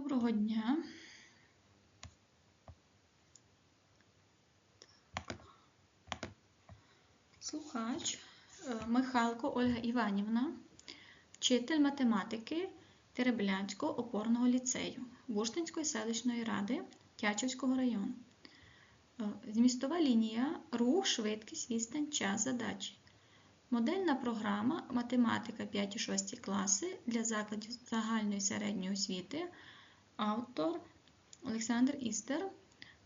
Доброго дня. Слухач е, Михалко Ольга Іванівна, вчитель математики Тереблянського опорного ліцею Бурштинської селищної ради Тячівського району. Е, Змістова лінія рух, швидкість, відстань, час задачі. Модельна програма Математика 5-6 класи для закладів загальної середньої освіти. Автор Олександр Істер.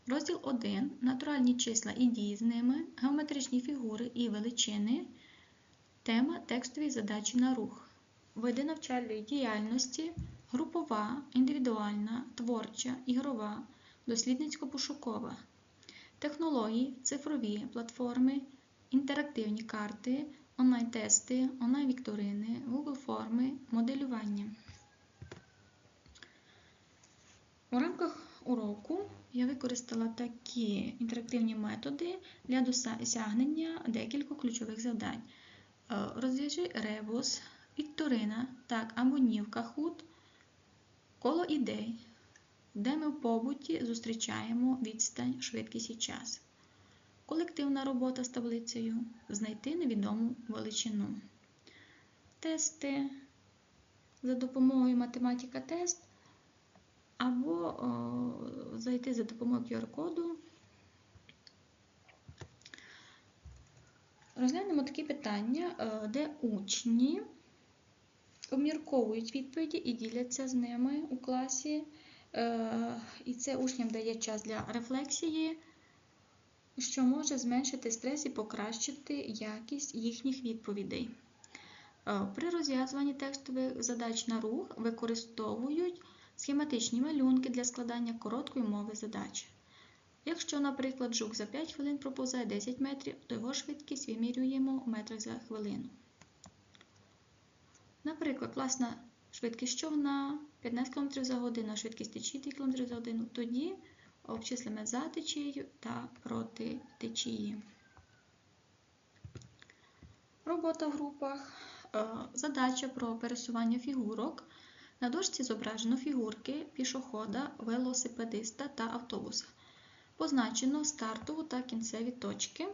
Розділ 1. Натуральні числа і дії з ними, геометричні фігури і величини. Тема текстові задачі на рух. Види навчальної діяльності групова, індивідуальна, творча, ігрова, дослідницько-пошукова. Технології, цифрові платформи, інтерактивні карти, онлайн-тести, онлайн-вікторини, Google форми, моделювання. У рамках уроку я використала такі інтерактивні методи для досягнення декількох ключових завдань. Е, Розв'яжи ребус, вікторина, так, в Kahoot, коло ідей, де ми в побуті зустрічаємо відстань, швидкість і час. Колективна робота з таблицею. Знайти невідому величину. Тести за допомогою математика тест або о, зайти за допомогою QR-коду. Розглянемо такі питання, е, де учні обмірковують відповіді і діляться з ними у класі. Е, І це учням дає час для рефлексії, що може зменшити стрес і покращити якість їхніх відповідей. Е, При розв'язуванні текстових задач на рух використовують схематичні малюнки для складання короткої мови задач. Якщо, наприклад, жук за 5 хвилин проповзає 10 метрів, то його швидкість вимірюємо в метрах за хвилину. Наприклад, класна швидкість човна 15 км за годину, а швидкість течії 3 км за годину, тоді обчислимо за течією та проти течії. Робота в групах. Е, Задача про пересування фігурок. На дошці зображено фігурки пішохода, велосипедиста та автобуса. Позначено стартову та кінцеві точки.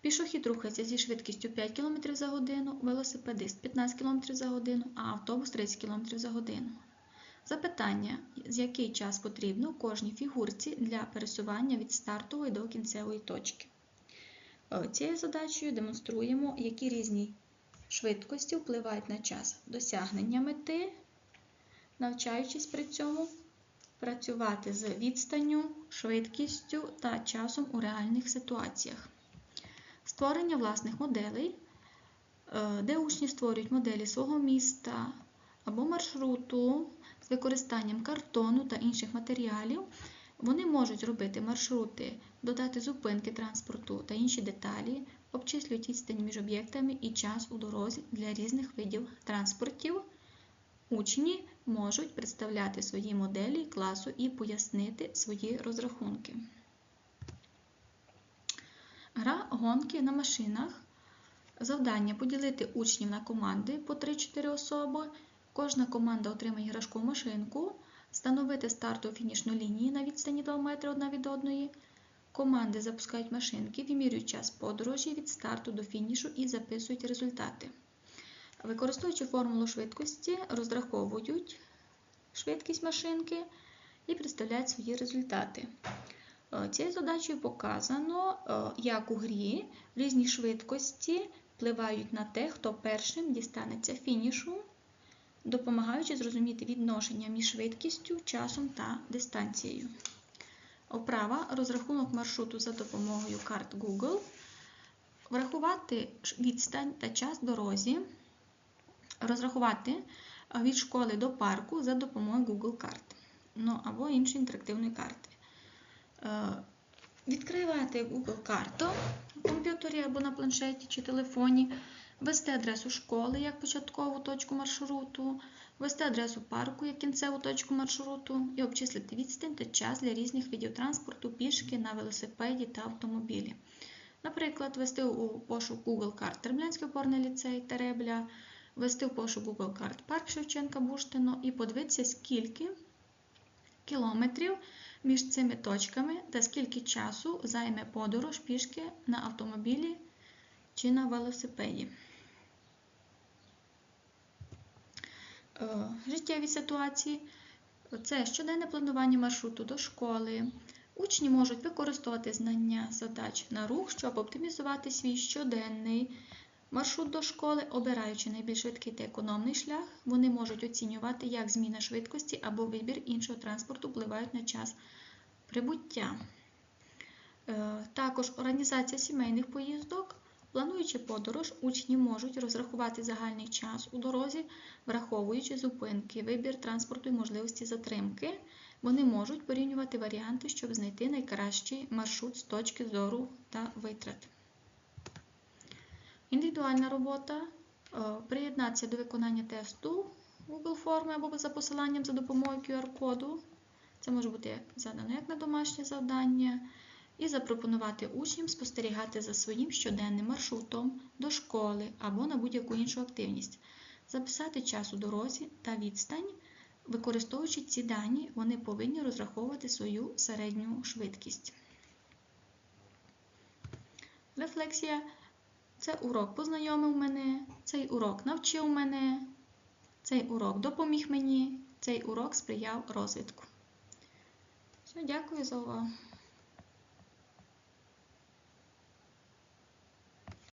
Пішохід рухається зі швидкістю 5 км за годину, велосипедист 15 км за годину, а автобус 30 км за годину. Запитання, з який час потрібно кожній фігурці для пересування від стартової до кінцевої точки. Е, Цією задачею демонструємо, які різні швидкості впливають на час досягнення мети, навчаючись при цьому працювати з відстанню, швидкістю та часом у реальних ситуаціях. Створення власних моделей, е, де учні створюють моделі свого міста або маршруту з використанням картону та інших матеріалів. Вони можуть робити маршрути, додати зупинки транспорту та інші деталі, обчислюють відстань між об'єктами і час у дорозі для різних видів транспортів. Учні можуть представляти свої моделі класу і пояснити свої розрахунки. Гра гонки на машинах. Завдання поділити учнів на команди по 3-4 особи. Кожна команда отримає іграшкову машинку, встановити старту фінішну лінії на відстані 2 метри одна від одної. Команди запускають машинки, вимірюють час подорожі від старту до фінішу і записують результати. Використовуючи формулу швидкості, розраховують швидкість машинки і представляють свої результати. Е, Цією задачею показано, е, як у грі різні швидкості впливають на те, хто першим дістанеться фінішу, допомагаючи зрозуміти відношення між швидкістю, часом та дистанцією. Оправа розрахунок маршруту за допомогою карт Google. Врахувати відстань та час дорозі. Розрахувати від школи до парку за допомогою Google карт. Ну, або іншої інтерактивної карти. Відкриваєте Google карту в комп'ютері або на планшеті чи телефоні, ввести адресу школи як початкову точку маршруту, ввести адресу парку як кінцеву точку маршруту і обчислити відстань та час для різних видів транспорту, пішки на велосипеді та автомобілі. Наприклад, ввести у пошук Google карт Терблянський опорний ліцей Теребля, ввести в пошук Google карт парк Шевченка Буштино і подивитися, скільки кілометрів між цими точками та скільки часу займе подорож пішки на автомобілі чи на велосипеді. Життєві ситуації це щоденне планування маршруту до школи. Учні можуть використовувати знання задач на рух, щоб оптимізувати свій щоденний маршрут до школи, обираючи найбільш швидкий та економний шлях, вони можуть оцінювати, як зміна швидкості або вибір іншого транспорту впливають на час прибуття. Е, Також організація сімейних поїздок. Плануючи подорож, учні можуть розрахувати загальний час у дорозі, враховуючи зупинки, вибір транспорту і можливості затримки. Вони можуть порівнювати варіанти, щоб знайти найкращий маршрут з точки зору та витрат. Індивідуальна робота. Е, Приєднатися до виконання тесту Google форми або за посиланням за допомогою QR-коду. Це може бути задано як на домашнє завдання. І запропонувати учням спостерігати за своїм щоденним маршрутом до школи або на будь-яку іншу активність. Записати час у дорозі та відстань. Використовуючи ці дані, вони повинні розраховувати свою середню швидкість. Рефлексія це урок познайомив мене, цей урок навчив мене, цей урок допоміг мені, цей урок сприяв розвитку. Все, дякую за увагу.